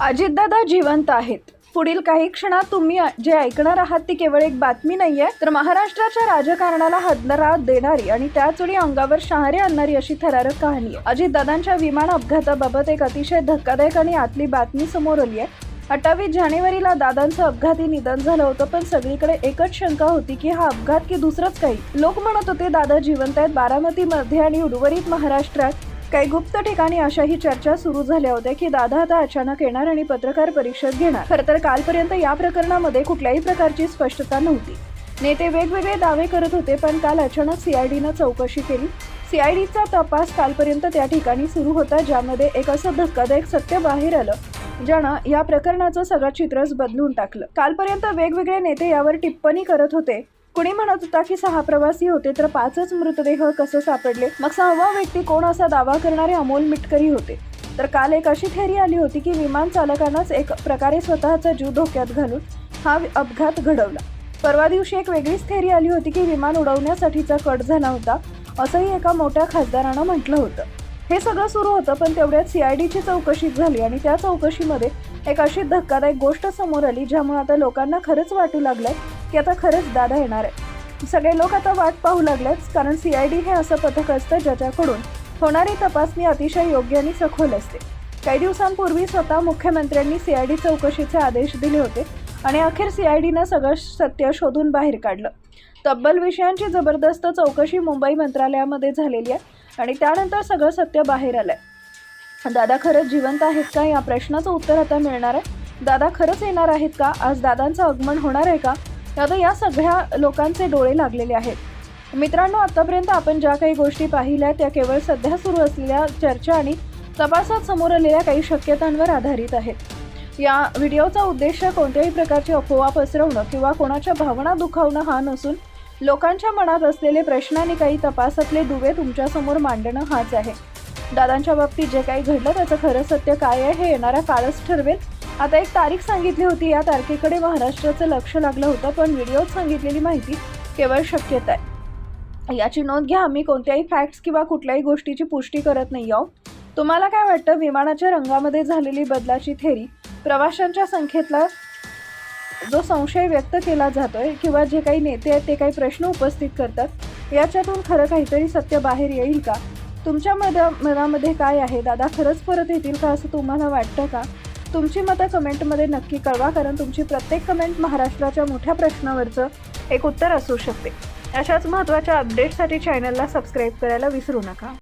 अजितदादा जिवंत आहेत. पुढील काही क्षणात तुम्ही जे ऐकणार आहात ती केवळ एक बातमी नाही आहे. तर महाराष्ट्राच्या राजकारणाला हादरा देणारी आणि त्याचवेळी अंगावर शहारे आणणारी अशी थरारक कहाणी आहे. अजितदादांच्या विमान अपघाताबाबत एक अतिशय धक्कादायक आणि आतली बातमी समोर आली आहे. अठ्ठावीस जानेवारीला दादांचं अपघाती निधन झालं होतं पण सगळीकडे एकच शंका होती की हा अपघात की दुसरंच काही? लोक म्हणत होते दादा जिवंत आहेत बारामतीमध्ये आणि उर्वरित महाराष्ट्रात काही गुप्त ठिकाणी अशाही चर्चा सुरू झाल्या होत्या की दादा आता अचानक येणार आणि पत्रकार परिषद घेणार. खरं तर कालपर्यंत या प्रकरणामध्ये कुठल्याही प्रकारची स्पष्टता नव्हती. नेते वेगवेगळे दावे करत होते पण काल अचानक सीआयडीनं चौकशी केली. सीआयडीचा तपास कालपर्यंत त्या ठिकाणी सुरू होता ज्यामध्ये एक असं धक्कादायक सत्य बाहेर आलं ज्यानं या प्रकरणाचं सगळं चित्रच बदलून टाकलं. कालपर्यंत वेगवेगळे नेते यावर टिप्पणी करत होते कुणी म्हणत होता की सहा प्रवासी होते तर पाचच मृतदेह कसे सापडले? मग सहावा व्यक्ती कोण असा दावा करणारे अमोल मिटकरी होते. तर काल एक अशी थेरी आली होती की विमान चालकानंच एक प्रकारे स्वतःचा जीव धोक्यात घालून हा अपघात घडवला. परवा दिवशी एक वेगळीच थेरी आली होती की विमान उडवण्यासाठीचा कट झाला होता असंही एका मोठ्या खासदारानं म्हटलं होतं. हे सगळं सुरू होतं पण तेवढ्यात सीआयडीची चौकशी झाली आणि त्या चौकशीमध्ये एक अशी धक्कादायक गोष्ट समोर आली ज्यामुळे आता लोकांना खरंच वाटू लागलंय की आता खरंच दादा येणार आहे. सगळे लोक आता वाट पाहू लागलेच कारण सी आय डी हे असं पथक असतं ज्याच्याकडून होणारी तपासणी अतिशय योग्य आणि सखोल असते. काही दिवसांपूर्वी स्वतः मुख्यमंत्र्यांनी सी आय डी चौकशीचे आदेश दिले होते आणि अखेर सी आय डीनं सगळं सत्य शोधून बाहेर काढलं. तब्बल विषयांची जबरदस्त चौकशी मुंबई मंत्रालयामध्ये झालेली आहे आणि त्यानंतर सगळं सत्य बाहेर आलंय. दादा खरंच जिवंत आहेत का? या प्रश्नाचं उत्तर आता मिळणार आहे. दादा खरंच येणार आहेत का? आज दादांचं आगमन होणार आहे का? आता या सगळ्या लोकांचे डोळे लागलेले आहेत. मित्रांनो आतापर्यंत आपण ज्या काही गोष्टी पाहिल्या त्या केवळ सध्या सुरू असलेल्या चर्चा आणि तपासात समोर आलेल्या काही शक्यतांवर आधारित आहेत. या व्हिडिओचा उद्देश कोणत्याही प्रकारची अफवा पसरवणं किंवा कोणाच्या भावना दुखावणं हा नसून लोकांच्या मनात असलेले प्रश्न आणि काही तपासातले दुवे तुमच्यासमोर मांडणं हाच आहे. दादांच्या बाबतीत जे काही घडलं त्याचं खरं सत्य काय आहे हे येणारा काळच ठरवेल. आता एक तारीख सांगितली होती या तारखेकडे महाराष्ट्राचं लक्ष लागलं होतं पण व्हिडिओत सांगितलेली माहिती केवळ शक्यता आहे. याची नोंद घ्या आम्ही कोणत्याही फॅक्ट्स किंवा कुठल्याही गोष्टीची पुष्टी करत नाही आहोत. तुम्हाला काय वाटतं? विमानाच्या रंगामध्ये झालेली बदलाची थेरी प्रवाशांच्या संख्येतला जो संशय व्यक्त केला जातोय किंवा जे काही नेते आहेत ते काही प्रश्न उपस्थित करतात याच्यातून खरं काहीतरी सत्य बाहेर येईल का? तुमच्या मध मनामध्ये काय आहे? दादा खरंच परत येतील का असं तुम्हाला वाटतं का? तुमची मतं कमेंटमध्ये नक्की कळवा कारण तुमची प्रत्येक कमेंट महाराष्ट्राच्या मोठ्या प्रश्नावरचं एक उत्तर असू शकते. अशाच महत्त्वाच्या अपडेटसाठी चॅनलला सबस्क्राईब करायला विसरू नका.